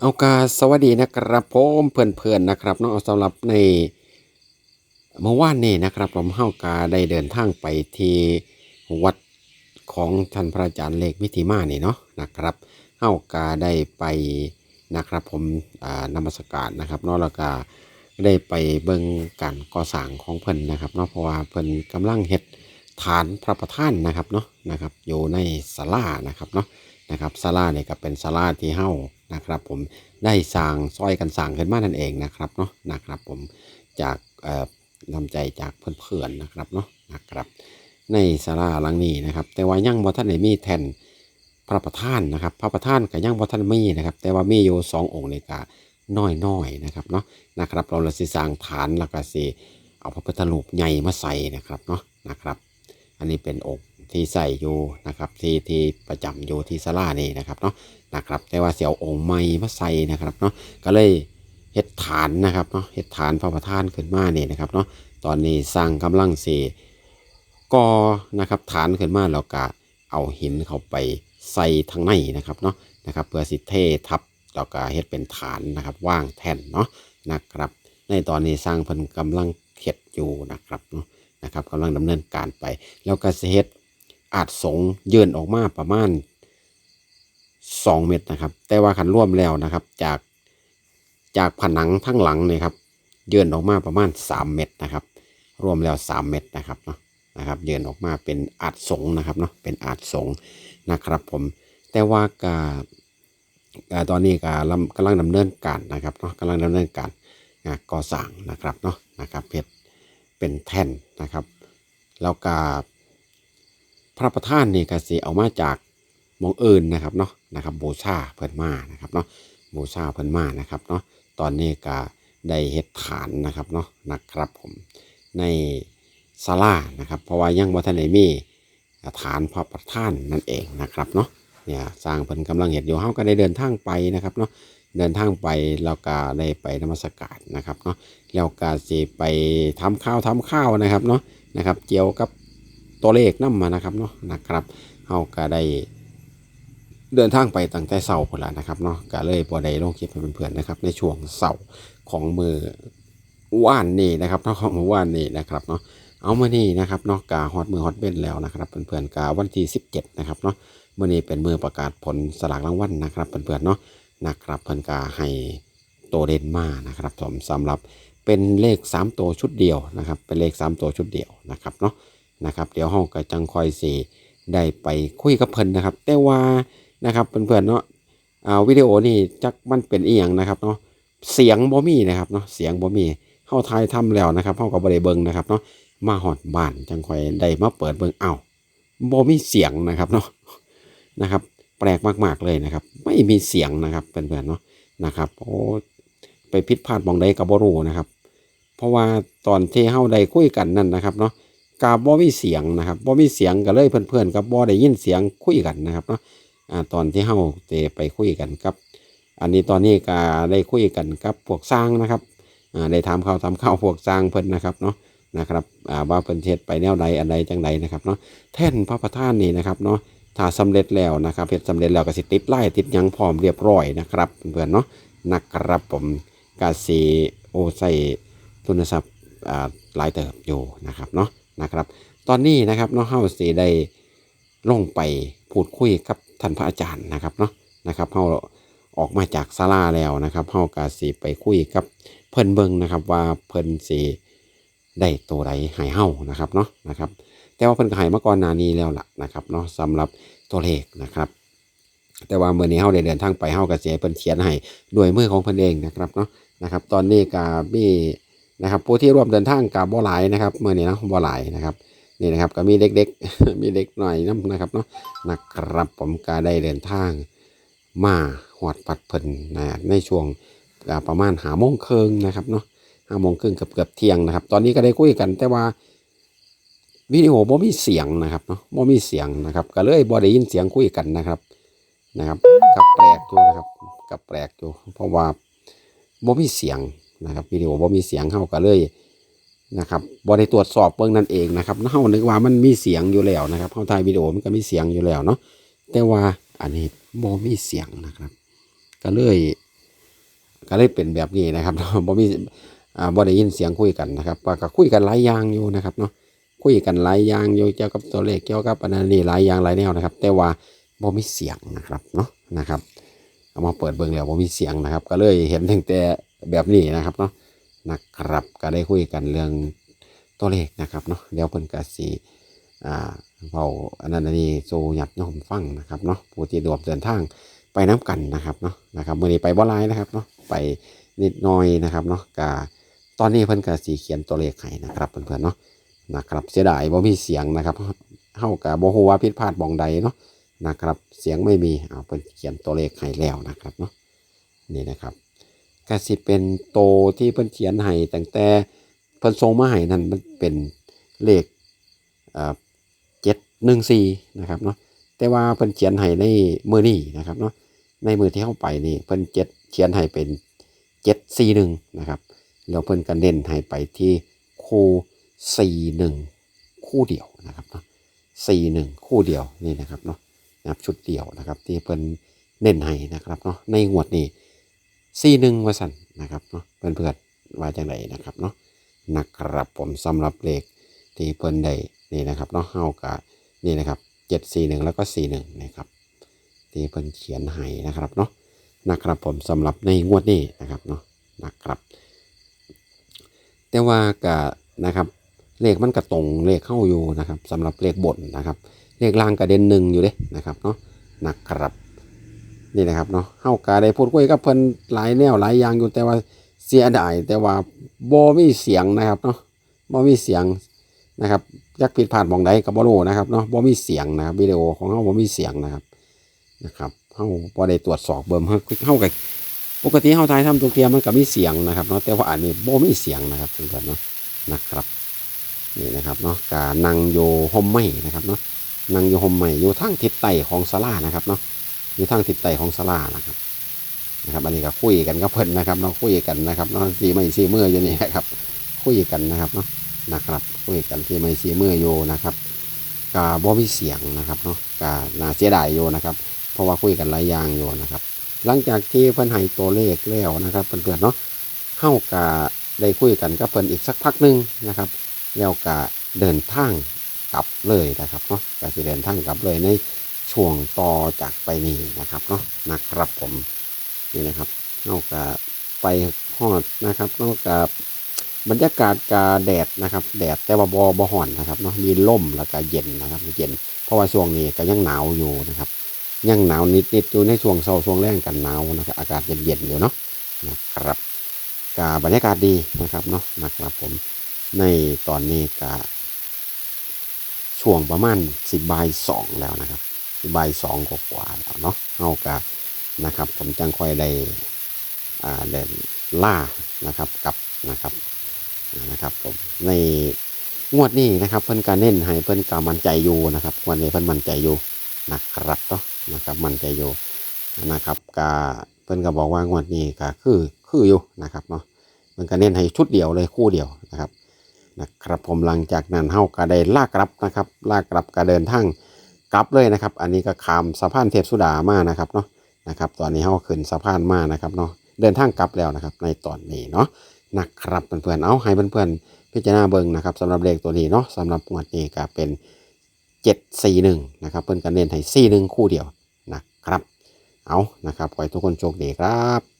เอากาสวัสดีนะครับผมเพื่อนๆนะครับเนาะสำหรับในเมื่อวานนี้นะครับผมเฮากาได้เดินทางไปที่วัดของท่านพระอาจารย์เลขมิถิมานี่เนาะนะครับเฮากาได้ไปนะครับผมนมัสการนะครับเนาะแล้วก็ได้ไปเบิ่งการก่อสร้างของเพิ่นนะครับเนาะเพราะว่าเพิ่นกำลังเฮ็ดฐานพระประธานนะครับเนาะนะครับอยู่ในศาลานะครับเนาะนะครับศาลาเนี่ยก็เป็นศาลาที่เฮ้า นะครับผมได้สร้างซอยกันสร้างขึ้นมานั่นเองนะครับเนาะนะครับผมจากเอ่อนำใจจากเพื่อนๆนะครับเนาะนะครับในศาลาหลังนี้นะครับแต่ว่ายังบ่ท่านได้มีแทนพระประธานนะครับ พระประธานก็ยังบ่ท่านมีนะครับ แต่ว่ามีอยู่สององค์ในก็น้อยๆนะครับเนาะนะครับ เราเลยสิสร้างฐานแล้วก็สิเอาพระพุทธรูปใหญ่มาใส่นะครับเนาะนะครับ อันนี้เป็นองค์ ที่ใส่อยู่นะครับที่ที่ประจำอยู่ที่ศาลานี่นะครับเนาะนะครับ แต่ว่าเสียวองค์ใหม่มาใส่นะครับเนาะก็เลยเฮ็ดฐานนะครับเนาะเฮ็ดฐานพระประธานขึ้นมาเนี่นะครับเนาะตอนนี้สร้างกำลังสีกอนะครับฐานขึ้นมาแล้วก็เอาหินเข้าไปใส่ทางในนะครับเนาะนะครับ เพื่อสิเททับแล้วก็เฮ็ดเป็นฐานนะครับว่างแท่นเนาะนะครับ ในตอนนี้สร้างเพิ่นกำลังเฮ็ดอยู่นะครับเนาะนะครับกำลังดำเนินการไป แล้วก็เฮ็ด อาจสงยื่นออกมาประมาณ 2 เมตรนะครับ แต่ว่าคันร่วมแล้วนะครับ จากจากผนังทั้งหลังเนี่ยครับยื่นออกมาประมาณ 3 เมตรนะครับ รวมแล้ว 3 เมตรนะครับเนาะนะครับยื่นออกมาเป็นอาจสงนะครับเนาะเป็นอาจสงนะครับ ผมแต่ว่ากาอ่าตอนนี้กำลังกำลังดำเนินการนะครับเนาะกำลังดำเนินการก่อสร้างนะครับเนาะนะครับเพชรเป็นแท่นนะครับ แล้วก็ พระประธานนี่ก็สิเอามาจากมองเอื่นนะครับเนาะนะครับบูชาเพิ่นมานะครับเนาะบูชาเพิ่นมานะครับเนาะตอนนี้ก็ได้เฮ็ดฐานนะครับเนาะนะครับผมในศาลานะครับ เพราะว่ายังบ่ทันได้มีฐานพระประธานนั่นเองนะครับเนาะเนี่ยสร้างเพิ่นกำลังเฮ็ดอยู่เฮาก็ได้เดินทางไปนะครับเนาะเดินทางไปแล้วก็ได้ไปนมัสการนะครับเนาะแล้วก็สิไปทำข้าวทำข้าวนะครับเนาะนะครับเกี่ยวกับ ตัวเลขนั่มานะครับเนาะนะครับเฮาก็ได้เดินทางไปตั้งแต่เสาร์พุ่นละนะครับเนาะก็เลยบ่ได้ลงคลิปให้เพื่อนๆนะครับ ในช่วงเสาร์ของมือว่านนี่นะครับเนาะของมือว่านนี่นะครับเนาะเอามานี่นะครับเนาะกาฮอตมือฮอตเบ้นแล้วนะครับเพื่อนๆกาวันที่ 17 นะครับเนาะเมื่อนี้เป็นมือประกาศผลสลากรางวัลนะครับเพื่อนๆเนาะนะครับเพิ่อนกาให้โตเด่นมานะครับผมสำหรับเป็นเลข 3 ตัวชุดเดียวนะครับ เป็นเลข 3 ตัวชุดเดียวนะครับเนาะ นะครับเดี๋ยวห้องก็จังคอยสีได้ไปคุยกับเพิ่นนะครับ แต่ว่านะครับเพื่อนๆเนาะอ่าวิดีโอนี่จักมันเป็นอีหยังนะครับเนาะเสียงบ่มีนะครับเนาะเสียงบ่มีเฮาทายทำแล้วนะครับเฮาก็บ่ได้เบิงนะครับเนาะมาฮอดบ้านจังคอยได้มาเปิดเบิ่งอ้าวบ่มีเสียงนะครับเนาะนะครับ แปลกมากๆเลยนะครับ ไม่มีเสียงนะครับเพื่อนๆเนาะนะครับโอ้ไปผิดพลาดมองใดก็บ่รู้นะครับ เพราะว่าตอนที่เฮาไดคุยกันนั่นนะครับเนาะ กาบ่มีเสียงนะครับบ่มีเสียงก็เลยเพื่อนๆกับบ่ได้ยินเสียงคุยกันนะครับเนาะอ่าตอนที่เฮาได้ไปคุยกันกับ อันนี้ตอนนี้ก็ได้คุยกันกับพวกสร้างนะครับอ่าได้ถามข่าวทำข่าวพวกสร้างเพิ่นนะครับเนาะนะครับอ่าว่าเพิ่นเฮ็ดไปแนวใดอันใดจังใดนะครับเนาะแท่นพระประธานนี่นะครับเนาะถ้าสำเร็จแล้วนะครับเฮ็ดสำเร็จแล้วก็สิติดไล่ติดยังพร้อมเรียบร้อยนะครับเพื่อนเนาะนะครับผมกาสีโอใส่ทุนทรัพย์อ่าหลายเติบอยู่นะครับเนาะ นะครับ ตอนนี้นะครับเนาะเฮาสิได้ลงไปพูดคุยกับท่านพระอาจารย์นะครับเนาะนะครับเฮาออกมาจากศาลาแล้วนะครับเฮาก็สิไปคุยกับเพิ่นเบิงนะครับว่าเพิ่นสิได้ตัวใดให้เฮานะครับเนาะนะครับ แต่ว่าเพิ่นก็ให้มาก่อนหน้านี้แล้วล่ะนะครับเนาะสำหรับตัวเลขนะครับแต่ว่าเมื่อนี้เฮาได้เดินทางไปเฮาก็สิให้เพิ่นเขียนให้ด้วยมือของเพิ่นเองนะครับเนาะนะครับ ตอนนี้กามี นะครับผู้ที่ร่วมเดินทางกับบ่หลายนะครับเมื่อนี้นะบ่หลายนะครับนี่นะครับก็มีเด็กๆ มีเด็กหน่อยนํนะครับเนาะนะครับผมก็ได้เดินทาง มาหอดปัดเพิ่นนะในช่วงประมาณหาโมงครึ่งนะครับเนาะห้าโมงครึ่งเกือบเกือบเที่ยงนะครับ ตอนนี้ก็ได้คุยกันแต่ว่าวิดีโอบ่มีเสียงนะครับเนาะบ่มีเสียงนะครับ ก็เลยบ่ได้ยินเสียงคุยกันนะครับนะครับกับแปลกอยู่นะครับกับแปลกอยู่เพราะว่าบ่มีเสียง นะครับวิดีโอบ่มีเสียงเข้าก็เลยนะครับบ่ได้ตรวจสอบเบิ่งนั่นเองนะครับเฮานึกว่ามันมีเสียงอยู่แล้วนะครับเฮาถ่ายวิดีโอมันก็มีเสียงอยู่แล้วเนาะแต่ว่าอันนี้บ่มีเสียงนะครับ ก็เลยก็เลยเป็นแบบนี้นะครับบ่มีอ่าบ่ได้ยินเสียงคุยกันนะครับว่าก็คุยกันหลายอย่างอยู่นะครับเนาะคุยกันหลายอย่างอยู่เกี่ยวกับตัวเลขเกี่ยวกับอันนั้นนี่หลายอย่างหลายแนวนะครับ แต่ว่าบ่มีเสียงนะครับเนาะนะครับเอามาเปิดเบิ่งแล้วบ่มีเสียงนะครับ ก็เลยเห็นถึงแต่ แบบนี้นะครับเนาะนะครับก็ได้คุยกันเรื่องตัวเลขนะครับเนาะเดี๋ยวเพิ่นก็สิอ่าเว้าอันนั้นนนี้สู่ญาติโยมฟังนะครับเนาะผู้ที่รวมเดินทางไปน้กันนะครับเนาะนะครับมื้อนี้ไปบ่หลายนะครับเนาะไปนิดหน่อยนะครับเนาะก็ตอนนี้เพิ่นก็สิเขียนตัวเลขให้นะครับเพื่อนๆเนาะนะครับเสียดายบ่มีเสียงนะครับเฮาก็บ่ฮู้ว่าผิดพลาดบ่องใดเนาะนะครับ เสียงไม่มีเอาเป็นเขียนตัวเลขให้แล้วนะครับเนาะนี่นะครับ ก็สิเป็นโตที่เพิ่นเขียนให้ตั้งแต่เพิ่นส่งมาให้นั่นมันเป็นเลขเจ็ดหนึ่งสี่นะครับเนาะแต่ว่าเพิ่นเขียนให้ในมือนี้นะครับเนาะในมือที่เข้าไปนี่เพิ่นเจ็ดเขียนให้เป็นเจ็ดสี่หนึ่งนะครับแล้วเพิ่นก็เน้นให้ไปที่คู่สี่หนึ่งคู่เดียวนะครับเนาะสี่หนึ่งคู่เดียวนี่นะครับเนาะนะครับชุดเดียวนะครับที่เพิ่นเน้นให้นะครับเนาะในงวดนี้ ซีหนึ่งว่าสันนะครับเนาะเพื่อนเพื่อนว่าจังไดนะครับเนาะนะครับผมสำหรับเลขที่เพิ่นได้นี่นะครับเนาะเฮากะนี่นะครับเจ็ดสี่หนึ่งแล้วก็สี่หนึ่งนะครับที่เพิ่นเขียนให้นะครับเนาะนะครับผมสำหรับในงวดนี้นะครับเนาะนะครับ แต่ว่ากะนะครับเลขมันกระตรงเลขเข้าอยู่นะครับสำหรับเลขบนนะครับ เลขล่างกระเด็นหนึ่งอยู่เด้นะครับเนาะนะครับ นี่นะครับเนาะเฮากาได้พูดคุยกับเพิ่นหลายแนวหลายอย่างอยู่แต่ว่าเสียดายแต่ว่าบ่มีเสียงนะครับเนาะบ่มีเสียงนะครับยักผิดพลาดมองใดก็บบ่รู้นะครับเนาะบ่มีเสียงนะครับวิดีโอของเฮาบ่มีเสียงนะครับนะครับเฮาบ่ได้ตรวจสอบเบิ่มเฮาเฮาก็ปกติเฮาถ่ายทำทุกเทียมมันก็มีเสียงนะครับเนาะแต่ว่าอันนี้บ่มีเสียงนะครับเพื่อนเนาะนะครับนี่นะครับเนาะการนั่งโยห่มไม้นะครับเนาะนั่งอยู่ห่มใหม่อยู่ทางทิศใต้ของศาลานะครับเนาะ อยู่ทางทิศใต้ของศาลานะครับนะครับ อันนี้ก็คุยกันกับเพิ่นนะครับเนาคุยกันนะครับเนาะสีไม่สีมืออยู่นี่ครับ คุยกันนะครับเนาะนะครับคุยกันสีไม่สีมืออยู่นะครับกาบ่มีเสียงนะครับเนาะกาน่าเสียดายอยู่นะครับ เพราะว่าคุยกันหลายอย่างอยู่นะครับ หลังจากที่เพิ่นให้ตัวเลขแล้วนะครับเพื่อนๆเนาะเฮากาได้คุยกันกับเพิ่นอีกสักพักหนึงนะครับแล้วกาเดินทางกลับเลยนะครับเนาะกาสิเดินทางกลับเลยใน ช่วงต่อจากไปนี้นะครับเนาะนะครับผมนี่นะครับนอกจากไปฮอดนะครับนอกจากบรรยากาศกาแดดนะครับ แดดแต่ว่าบอบห่อนนะครับเนาะมีลมแล้วก็เย็นนะครับเย็น เพราะว่าช่วงนี้ก็ยังหนาวอยู่นะครับ ยังหนาวนิดๆอยู่ในช่วงเช้าช่วงแรงกันหนาวนะครับอากาศเย็นๆอยู่เนาะนะครับกาบรรยากาศดีนะครับเนาะนะครับผมในตอนนี้กาช่วงประมาณสิบบ่ายสองแล้วนะครับ บบ่ายสองกว่าแล้วเนาะเอากะนะครับ ผมจังค่อยได้อ่าเดินล่านะครับกับนะครับนะครับผมในงวดนี้นะครับ เพิ่นการเน้นให้เพิ่นกามั่นใจอยู่นะครับวันนี้เพิ่นมั่นใจอยู่นะครับเนาะนะครับมั่นใจอยู่นะครับกาเพิ่นก็บอกว่างวดนี้ก็คือคืออยู่นะครับเนาะมันก็เน้นให้ชุดเดียวเลยคู่เดียวนะครับนะครับผมหลังจากนั้นเฮาก็ได้ลากกลับนะครับ ลากกลับก็เดินทาง กลับเลยนะครับ อันนี้ก็ข้ามสะพานเทพสุดามานะครับเนาะนะครับ ตอนนี้เฮาขึ้นสะพานมานะครับเนาะเดินทางกลับแล้วนะครับ ในตอนนี้เนาะนะครับเพื่อนๆเอาให้เพื่อนๆพิจารณาเบิ่งนะครับสำหรับเลขตัวนี้เนาะสำหรับงวดนี้ก็เป็น 741นะครับเพิ่อนก็เน้นให้41คู่เดียวนะครับ เอานะครับขอให้ทุกคนโชคดีครับ